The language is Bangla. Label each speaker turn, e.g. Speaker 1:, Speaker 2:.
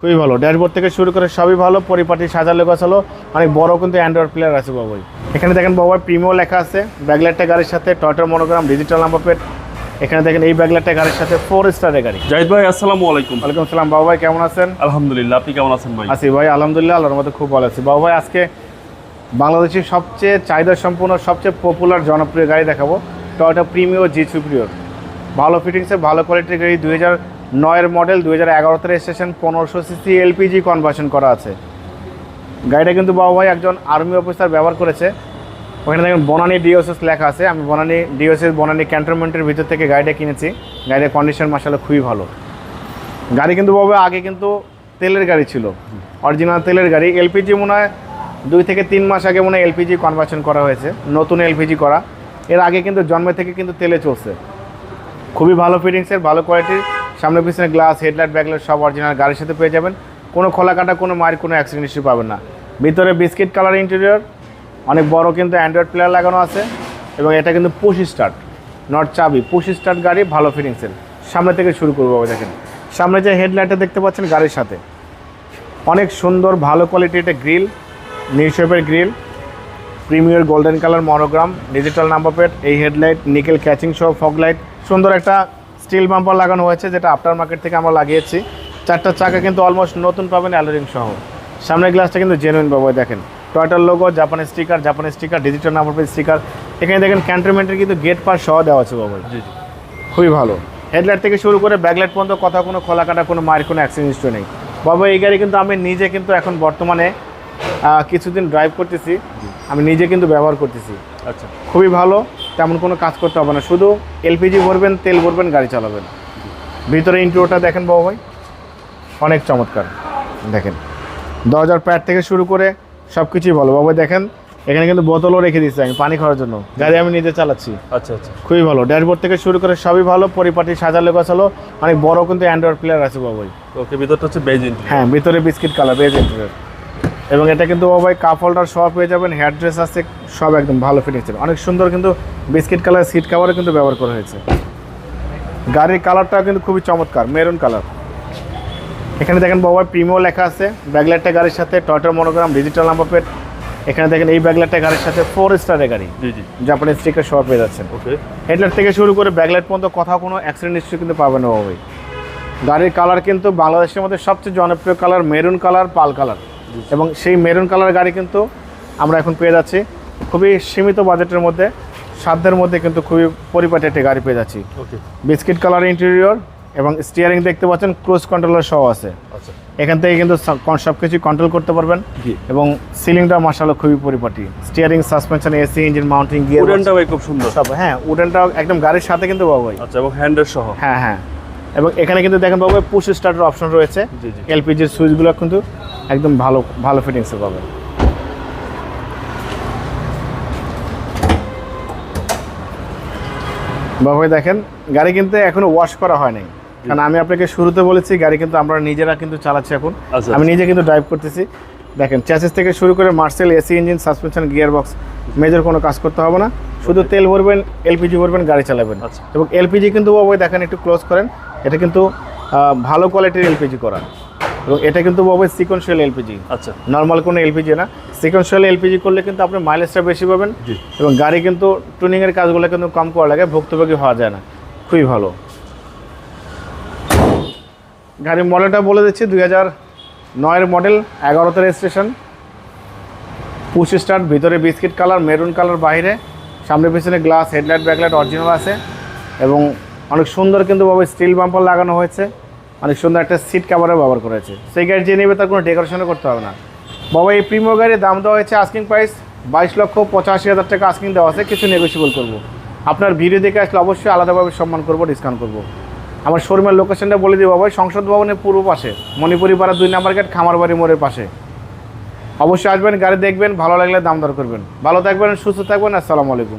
Speaker 1: খুবই ভালো। ড্যাশবোর্ড থেকে শুরু করে সবই ভালো পরিপাটি সাজালে গোছালো। অনেক বড় কিন্তু অ্যান্ড্রয়েড প্লেয়ার আছে বাবাই। এখানে দেখেন বাবাই প্রিমিও লেখা আছে। ব্যাগলাইটটা গাড়ির সাথে টয়টার মনোগ্রাম ডিজিটাল নাম্বার প্লেট এখানে দেখেন এই ব্যাগলাইটটা গাড়ির সাথে ফোর স্টারের গাড়ি।
Speaker 2: জাহিদ ভাই আসসালামু আলাইকুম।
Speaker 1: ওয়ালাইকুম আসসালাম। বাবু ভাই কেমন আছেন?
Speaker 2: আলহামদুলিল্লাহ আপনি কেমন আছেন ভাই?
Speaker 1: আছি ভাই আলহামদুলিল্লাহ আল্লাহর মধ্যে খুব ভালো আছি। বাবু ভাই আজকে বাংলাদেশের সবচেয়ে চাহিদা সম্পূর্ণ সবচেয়ে পপুলার জনপ্রিয় গাড়ি দেখাবো। টয়টা প্রিমিও জি সুপ্রিয়র ভালো ফিটিংসে ভালো কোয়ালিটির গাড়ি। দুই হাজার নয়ের মডেল দু হাজার এগারোতে রেজিস্ট্রেশন পনেরোশো সিসি এলপিজি কনভার্সন করা আছে। গাড়িটা কিন্তু বাবু ভাই একজন আর্মি অফিসার ব্যবহার করেছে। ওখানে দেখেন বনানী ডিওসএস লেখা আছে। আমি বনানী ডিওসএস বনানী ক্যান্টনমেন্টের ভিতর থেকে গাড়িটা কিনেছি। গাড়ির কন্ডিশন মাসালে খুবই ভালো। গাড়ি কিন্তু বাবু আগে কিন্তু তেলের গাড়ি ছিল। অরিজিনাল তেলের গাড়ি। এলপিজি মনে হয় দুই থেকে তিন মাস আগে মনে হয় এলপিজি কনভার্সন করা হয়েছে। নতুন এলপিজি করা। এর আগে কিন্তু জন্মে থেকে কিন্তু তেলে চলছে। খুবই ভালো ফিটিংসের ভালো কোয়ালিটির সামনে পিছনে গ্লাস হেডলাইট ব্যাকলাইট সব অরিজিনাল গাড়ির সাথে পেয়ে যাবেন। কোনো খোলা কাটা কোনো মায়ের কোনো অ্যাক্সিডেন্ট হিস্ট্রি পাবেন না। ভিতরে বিস্কিট কালার ইন্টেরিয়র অনেক বড় কিন্তু অ্যান্ড্রয়েড প্লেয়ার লাগানো আছে এবং এটা কিন্তু পুশ স্টার্ট নট চাবি পুশ স্টার্ট গাড়ি, ভালো ফিটিংসের সামনে থেকে শুরু করব দেখেন। সামনে যে হেডলাইটটা দেখতে পাচ্ছেন গাড়ির সাথে। অনেক সুন্দর, ভালো কোয়ালিটির একটা গ্রিল নিউ শেপের grille premier golden colour monogram digital number plate এই হেডলাইট নিকেল ক্যাচিং সহ ফগ লাইট সুন্দর একটা স্টিল বাম্পার লাগানো হয়েছে যেটা আফটার মার্কেট থেকে আমরা লাগিয়েছি। চারটা চাকা কিন্তু অলমোস্ট নতুন পাবেন অ্যালোরিং সহ। সামনের গ্লাসটা কিন্তু জেনুইন বাবু দেখেন। টয়টার লোগো জাপানি স্টিকার জাপানি sticker digital number plate sticker এখানে দেখেন ক্যান্টনমেন্টের কিন্তু গেট পাস সহ দেওয়া আছে বাবু।
Speaker 2: জি জি।
Speaker 1: খুবই ভালো। হেডলাইট থেকে শুরু করে ব্যাকলাইট পর্যন্ত কথা কোনো খোলা কাটা কোনো মায়ের কোনো অ্যাক্সিডেন্ট নেই। বাবা এই গাড়ি কিন্তু আমি নিজে কিন্তু এখন বর্তমানে কিছুদিন ড্রাইভ করতেছি। আমি নিজে কিন্তু ব্যবহার করতেছি।
Speaker 2: আচ্ছা।
Speaker 1: খুবই ভালো। তেমন কোনো কাজ করতে হবে না। শুধু এলপিজি ভরবেন তেল ভরবেন গাড়ি চালাবেন। ভিতরে ইন্ট্রোটা দেখেন বাবু ভাই। অনেক চমৎকার। দেখেন। দরজার প্যাড থেকে শুরু করে সব কিছুই ভালো। বাবু দেখেন এখানে কিন্তু বোতলও রেখে দিচ্ছি আমি পানি খাওয়ার জন্য। গাড়ি আমি নিজে চালাচ্ছি।
Speaker 2: আচ্ছা আচ্ছা।
Speaker 1: খুবই ভালো। ড্যাশবোর্ড থেকে শুরু করে সবই ভালো। পরিপাটি সাজালে গোছালো। অনেক বড় কিন্তু অ্যান্ড্রয়েড প্লেয়ার আছে বাবাই
Speaker 2: ওকে ভিতরটা হচ্ছে বেজ
Speaker 1: হ্যাঁ ভিতরে বিস্কিট কালার বেজ ইন্টারিয়র এবং এটা কিন্তু বাবাই কাপ হোল্ডার সব পেয়ে যাবেন হেয়ার ড্রেস আছে সব একদম ভালো ফিটিংস অনেক সুন্দর কিন্তু বিস্কিট কালার সিট কাভারও কিন্তু ব্যবহার করা হয়েছে। গাড়ির কালারটা কিন্তু খুবই চমৎকার মেরুন কালার এখানে দেখেন বাবা প্রিমিও লেখা আছে ব্যাগলাইটটা গাড়ির সাথে টয়টার মনোগ্রাম ডিজিটাল নাম্বার প্লেট এখানে দেখেন এই ব্যাগলাইটটা গাড়ির সাথে ফোর স্টারের গাড়ি। জাপানি স্টিকার সব পেয়ে যাচ্ছেন।
Speaker 2: ওকে
Speaker 1: হেডলাইট থেকে শুরু করে ব্যাকলাইট পর্যন্ত কোথাও কোনো অ্যাক্সিডেন্ট হিস্ট্রি কিন্তু পাবেন না বাবাই গাড়ির কালার কিন্তু বাংলাদেশের মধ্যে সবচেয়ে জনপ্রিয় colour maroon colour pearl colour এবং সেই মেরুন কালার গাড়ি কিন্তু আমরা এখন পেয়ে যাচ্ছি। খুবই সীমিত বাজেটের মধ্যে সাধ্যের মধ্যে কিন্তু খুবই পরিপাটি একটি গাড়ি পেয়ে যাচ্ছি। বিস্কিট কালার ইন্টেরিয়র এবং স্টিয়ারিং দেখতে পাচ্ছেন ক্রুজ কন্ট্রোলার সহ আছে।
Speaker 2: আচ্ছা।
Speaker 1: এখান থেকে কিন্তু সব কিছু কন্ট্রোল করতে পারবেন এবং সিলিংটা মাসালো খুবই পরিপাটি। Steering suspension AC engine mounting gear
Speaker 2: উডেনটা খুব সুন্দর।
Speaker 1: সব হ্যাঁ উডেনটা একদম গাড়ির সাথে কিন্তু বাবাই
Speaker 2: আচ্ছা এবং সহ।
Speaker 1: হ্যাঁ হ্যাঁ। এবং এখানে কিন্তু দেখেন বাবু পুশ স্টার্টের অপশন রয়েছে। এলপিজির সুইচগুলো কিন্তু একদম ভালো ভালো ফিটিংসে পাবেন। বাবু দেখেন গাড়ি কিন্তু এখনও ওয়াশ করা হয় নাই। কারণ আমি আপনাকে শুরুতে বলেছি গাড়ি কিন্তু আমরা নিজেরা কিন্তু চালাচ্ছি এখন।
Speaker 2: আচ্ছা,
Speaker 1: আমি নিজে কিন্তু ড্রাইভ করতেছি। দেখেন চ্যাসিস থেকে শুরু করে Marcel AC engine suspension gear box major কোনো কাজ করতে হবে না। শুধু তেল ভরবেন এলপিজি ভরবেন গাড়ি চালাবেন।
Speaker 2: আচ্ছা।
Speaker 1: এবং এলপিজি কিন্তু বাবু দেখেন একটু ক্লোজ করেন। এটা কিন্তু ভালো কোয়ালিটির এলপিজি করা। এবং এটা কিন্তু বাবু সিকোয়েন্সিয়াল এলপিজি
Speaker 2: আচ্ছা।
Speaker 1: নর্মাল কোনো এলপিজি না। সিকোয়েন্সিয়াল এলপিজি করলে কিন্তু আপনি মাইলেজটা বেশি পাবেন এবং গাড়ি কিন্তু টুনিংয়ের কাজগুলো কিন্তু কম করা লাগে ভুক্তভোগী হওয়া যায় না। খুবই ভালো। গাড়ির মডেলটা বলে দিচ্ছি দুই হাজার নয়ের মডেল এগারোতে রেজিস্ট্রেশন পুশ স্টার্ট ভিতরে বিস্কিট কালার মেরুন কালার বাইরে। সামনে পিছনে গ্লাস হেডলাইট ব্যাকলাইট অরিজিনাল আছে। এবং অনেক সুন্দর কিন্তু বাবা স্টিল বাম্পার লাগানো হয়েছে। অনেক সুন্দর একটা সিট কাভারও ব্যবহার করেছে। সেই গাড়ি যে নেবে তার কোনো ডেকোরেশনও করতে হবে না। বাবা, এই প্রিমো গাড়ির দাম দেওয়া হয়েছে আস্কিং প্রাইস বাইশ লক্ষ পঁচাশি হাজার টাকা আস্কিং দেওয়া আছে, কিছু নেগোসিয়েবল করব। আপনার ভিডিও দেখে আসলে অবশ্যই আলাদাভাবে সম্মান করব ডিসকাউন্ট করব। আমার শোরুমের লোকেশনটা বলে দিই বাবা সংসদ ভবনের পূর্ব পাশে মণিপুরি পাড়া দুই নাম্বার গেট, খামারবাড়ি মোড়ের পাশে। অবশ্যই আসবেন, গাড়ি দেখবেন, ভালো লাগলে দাম দর করবেন। ভালো থাকবেন, সুস্থ থাকবেন, আসসালামু আলাইকুম।